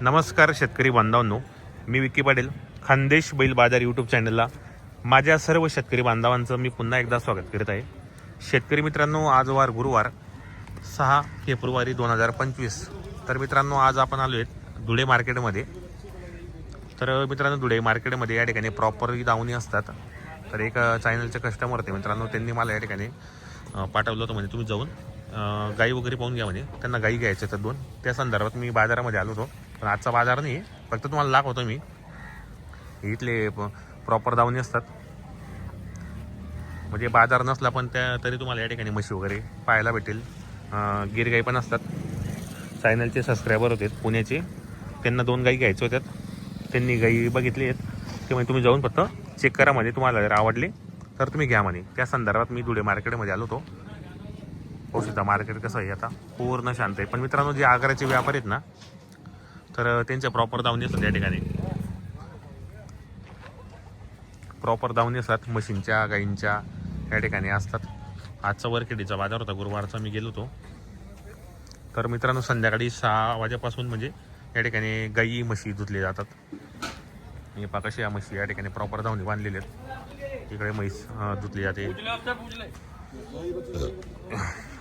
नमस्कार शेतकरी बांधवांनो मी विकी पाटील खानदेश बैल बाजार यूट्यूब चॅनलला माझ्या सर्व शेतकरी बांधवांचं मी पुन्हा एकदा स्वागत करीत आहे. शेतकरी मित्रांनो आज वार गुरुवार सहा फेब्रुवारी दोन हजार पंचवीस. तर मित्रांनो आज आपण आलो आहेत धुळे मार्केटमध्ये. तर मित्रांनो धुळे मार्केटमध्ये या ठिकाणी प्रॉपरली दावणी असतात. तर एक चॅनलचे कस्टमर होते मित्रांनो त्यांनी मला या ठिकाणी पाठवलं होतं म्हणजे तुम्ही जाऊन गाई वगैरे पाहून घ्या म्हणजे त्यांना गाई घ्यायच्या तर दोन. त्या संदर्भात मी बाजारामध्ये आलो होतो. पण आजचा बाजार नाही फक्त तुम्हाला दाखवतो मी. इथले प्रॉपर दावणी असतात. म्हणजे बाजार नसला पण त्या तरी तुम्हाला या ठिकाणी म्हशी वगैरे पाहायला भेटेल. गिरगाई गिर गाई पण असतात. चॅनलचे सबस्क्रायबर होते पुण्याचे. त्यांना दोन गाई घ्यायच्या होत्यात त्यांनी गाई बघितली आहेत. ते म्हणजे तुम्ही जाऊन फक्त चेक करा म्हणजे तुम्हाला जर आवडले तर तुम्ही घ्या म्हणे. त्या संदर्भात मी धुळे मार्केटमध्ये आलो होतो. हो सुद्धा मार्केट कसं आहे आता? पूर्ण शांत आहे. पण मित्रांनो जे आग्राचे व्यापार आहेत ना तर त्यांच्या प्रॉपर दावणी असतात या ठिकाणी. प्रॉपर दावणी असतात म्हशींच्या गाईंच्या या ठिकाणी असतात. आजचा वरखेडीचा बाजार होता गुरुवारचा मी गेलो होतो. तर मित्रांनो संध्याकाळी सहा वाजेपासून म्हणजे या ठिकाणी गाई म्हशी धुतले जातात. हे पाकाशी या म्हशी या ठिकाणी प्रॉपर धावणी बांधलेले आहेत. इकडे म्हैस धुतली जाते.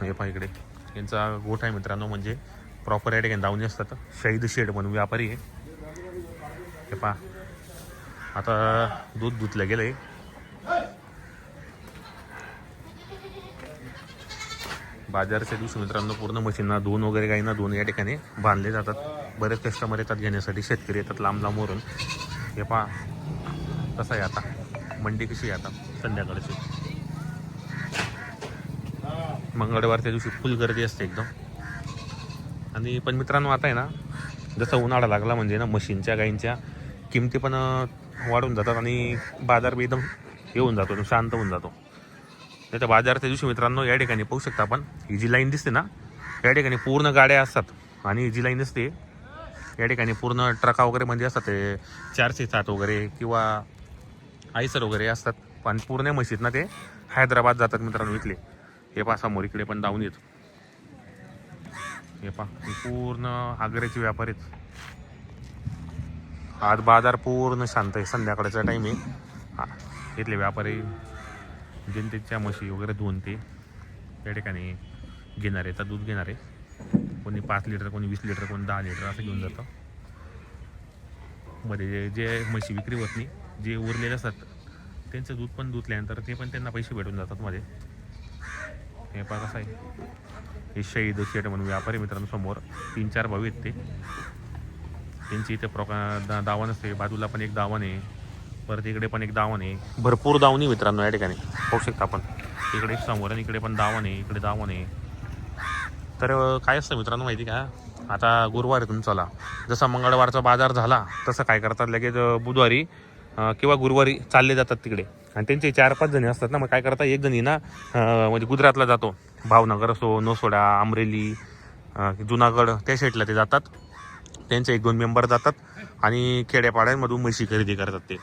हे पहा इकडे. यांचा गोठ आहे मित्रांनो म्हणजे प्रॉपर या ठिकाणी धावणी असतात. शहीद शेड म्हणून व्यापारी आहे. हे पहा. आता दूध धुतलं गेलंय. बाजारच्या दिवशी मित्रांनो पूर्ण मशीनना दोन वगैरे गाईंना दोन या ठिकाणी बांधले जातात. बरेच कस्टमर येतात घेण्यासाठी शेतकरी येतात लांब लांबवरून हे पहा. कसं आहे आता? मंडी कशी आहे आता? संध्याकाळची. मंगळवारच्या दिवशी फुल गर्दी असते एकदम. आणि पण मित्रांनो आता आहे ना जसं उन्हाळा लागला म्हणजे ना मशीनच्या गाईंच्या किमती पण वाढून जातात आणि बाजार बी एकदम हे होऊन जातो शांत होऊन जातो. त्याच्या बाजारच्या दिवशी मित्रांनो या ठिकाणी पाहू शकता आपण ही जी लाईन दिसते ना या ठिकाणी पूर्ण गाड्या असतात. आणि ही जी लाईन दिसते या ठिकाणी पूर्ण ट्रका वगैरे म्हणजे असतात ते चारशे सात वगैरे किंवा आयसर वगैरे असतात. पण पूर्ण मशीद ना ते हैदराबाद जातात मित्रांनो इथले. हे पासामोर इकडे पण जाऊन येतो. हे पा पूर्ण आग्र्याचे व्यापारी आहेत. आज बाजार पूर्ण शांत आहे संध्याकाळचा टाईम आहे. हा, इथले व्यापारी जनतेच्या म्हशी वगैरे धुवून ते त्या ठिकाणी घेणारे तर दूध घेणारे कोणी पाच लिटर कोणी वीस लिटर कोणी दहा लिटर असं घेऊन जातं. मध्ये जे- जे म्हशी विक्री होत नाही जे उरलेले असतात त्यांचं दूध पण धुतल्यानंतर ते पण त्यांना पैसे भेटून जातात मध्ये. हे पा कसं आहे. हे शहीद शेट म्हणून व्यापारी मित्रांनो समोर तीन चार भाऊ आहेत ते. त्यांची इथे प्रका दा दावण असते. बाजूला पण एक दावण आहे. परत इकडे पण एक दावण आहे. भरपूर दावणी मित्रांनो या ठिकाणी. पाहू शकता आपण. इकडे एक समोर आणि इकडे पण दावण आहे. इकडे दावण आहे. तर काय असतं मित्रांनो माहिती का? आता गुरुवार आहे तुमचाला जसा मंगळवारचा बाजार झाला तसं काय करतात? लगेच बुधवारी किंवा गुरुवारी चालले जातात तिकडे. आणि त्यांचे चार पाच जणी असतात ना मग काय करतात एक जणी ना म्हणजे गुजरातला जातो. भावनगर असो नोसोडा अमरेली जुनागड त्या साईडला ते जातात. त्यांचे एक दोन मेंबर जातात आणि खेड्यापाड्यांमधून म्हशी खरेदी करतात ते.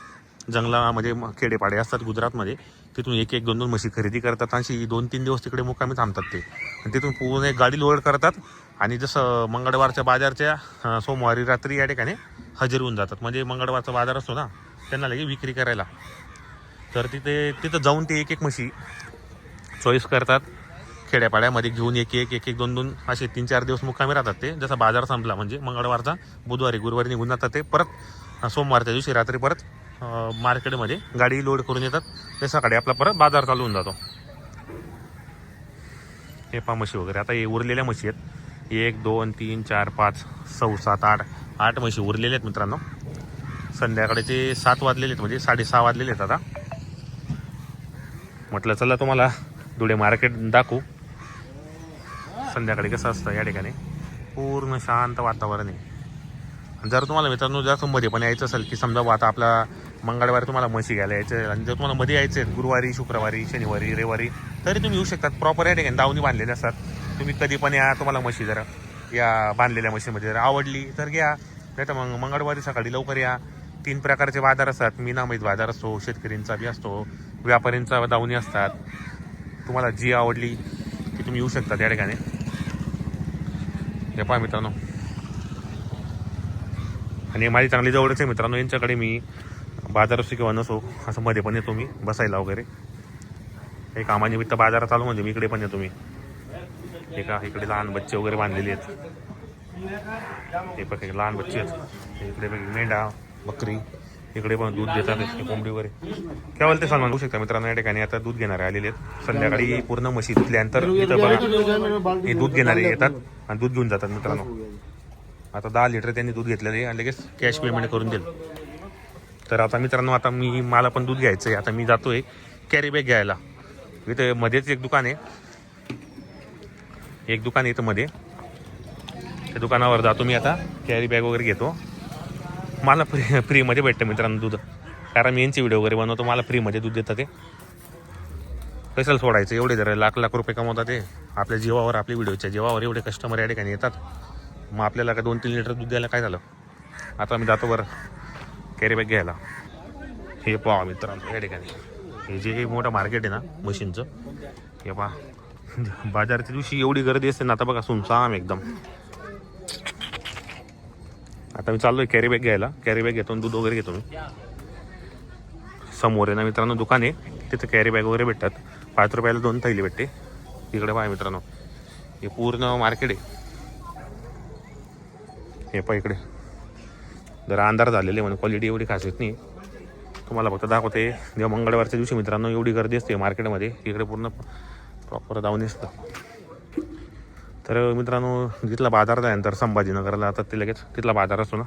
जंगलामध्ये म्हणजे म- खेडेपाडे असतात गुजरातमध्ये. तिथून एक एक दोन दोन म्हशी खरेदी करतात आणि दोन तीन दिवस तिकडे मुक्कामी थांबतात ते. आणि तिथून पूर्ण एक गाडी लोड करतात आणि जसं मंगळवारच्या बाजारच्या सोमवारी रात्री या ठिकाणी हजेर होऊन जातात. म्हणजे मंगळवारचा बाजार असतो ना त्यांना लगे विक्री करायला. तर तिथे तिथं जाऊन ते एक एक म्हशी चॉईस करतात. खेड्यापाड्यामध्ये घेऊन एक एक एक एक दोन दोन असे तीन चार दिवस मुक्कामी राहतात ते. जसा बाजार संपला म्हणजे मंगळवारचा बुधवारी गुरुवारी निघून जातात ते. परत सोमवारच्या दिवशी रात्री परत मार्केटमध्ये गाडी लोड करून येतात. ते सकाळी आपला परत बाजार चालू होऊन जातो. हे पा म्हशी वगैरे. आता हे उरलेल्या म्हशी आहेत. एक दोन तीन चार पाच सहा सात आठ आठ म्हशी उरलेल्या आहेत मित्रांनो. संध्याकाळचे सात वाजलेले आहेत म्हणजे साडेसहा वाजलेले आहेत आता. म्हटलं चला तुम्हाला धुळे मार्केट दाखवू. संध्याकाळी कसं असतं या ठिकाणी? पूर्ण शांत वातावरण आहे. जर तुम्हाला मित्रांनो जास्त मध्ये पण यायचं असेल की समजा बुवा आता आपला मंगळवारी तुम्हाला म्हशी घ्यायला यायचं आहे आणि जर तुम्हाला मध्ये यायचं आहे गुरुवारी शुक्रवारी शनिवारी रविवारी तरी तुम्ही येऊ शकतात. प्रॉपर या ठिकाणी दावणी बांधलेले असतात. तुम्ही कधी पण या तुम्हाला म्हशी जरा या बांधलेल्या म्हशीमध्ये जर आवडली तर घ्या. नाही तर मग मंगळवारी सकाळी लवकर या. तीन प्रकारचे बाजार असतात. मीनामैत बाजार असतो शेतकऱ्यांचा बी असतो व्यापाऱ्यांचा दावणी असतात. तुम्हाला जी आवडली ती तुम्ही येऊ शकता त्या ठिकाणी. हे पहा मित्रांनो. आणि माझी चांगली जवळच आहे मित्रांनो यांच्याकडे मी बाजार असो किंवा नसो असं मध्ये पण येतो मी बसायला वगैरे. हे कामानिमित्त बाजारात आलो म्हणजे मी इकडे पण येतो मी. हे का इकडे लहान बच्चे वगैरे बांधलेले आहेत. हे बघ लहान बच्चे आहेत. इकडे बघ मेंढा बकरी इकडे पण दूध देतात कोंबडी वगैरे. काय बोलते सलमान बघू शकता मित्रांनो या ठिकाणी आता दूध घेणारे आलेले आहेत. संध्याकाळी पूर्ण म्हशी धुतल्यानंतर इथं बघा. हे दूध घेणारे येतात. आणि दूध घेऊन जातात मित्रांनो. आता दहा लिटर त्यांनी दूध घेतलेलं आहे आणि लगेच कॅश पेमेंट करून दिलं तर आता मित्रांनो आता मी मला पण दूध घ्यायचं आहे आता मी जातोय कॅरी बॅग घ्यायला. इथे मध्येच एक दुकान आहे. एक दुकान आहे इथं मध्ये. त्या दुकानावर जातो मी आता. कॅरी बॅग वगैरे घेतो. मला फ्री फ्रीमध्ये भेटतं मित्रांनो दूध. कारण मी यांचे व्हिडिओ वगैरे बनवतो. मला फ्रीमध्ये दूध देतात ते. कशाला सोडायचं? एवढे जरा लाख लाख रुपये कमवतात ते. आपल्या जीवावर आपल्या व्हिडिओच्या जीवावर एवढे कस्टमर या ठिकाणी येतात. मग आपल्याला का दोन तीन लिटर दूध द्यायला काय झालं? आता मी जातो बरं कॅरीबॅग घ्यायला. हे पहा मित्रांनो या ठिकाणी. हे जे मोठं मार्केट आहे ना मशीनचं हे पहा. बाजाराच्या दिवशी एवढी गर्दी असते ना आता बघा सुमसाम एकदम. आता मी चाललोय आहे कॅरीबॅग घ्यायला. कॅरीबॅग घेतो आणि दूध वगैरे घेतो मी. समोर आहे ना मित्रांनो दुकान आहे. तिथं कॅरीबॅग वगैरे भेटतात. पाच रुपयाला दोन थैली भेटते. इकडे पहा मित्रांनो. हे पूर्ण मार्केट आहे. हे पहा इकडे. जरा अंधार झालेले म्हणून क्वालिटी एवढी खास येत नाही. तुम्हाला फक्त दाखवते जेव्हा मंगळवारच्या दिवशी मित्रांनो एवढी गर्दी असते मार्केटमध्ये इकडे पूर्ण प्रॉपर जाऊन असतं तर मित्रांनो जिथला बाजार झाल्यानंतर संभाजीनगरला आता ते लगेच तिथला बाजार असतो ना.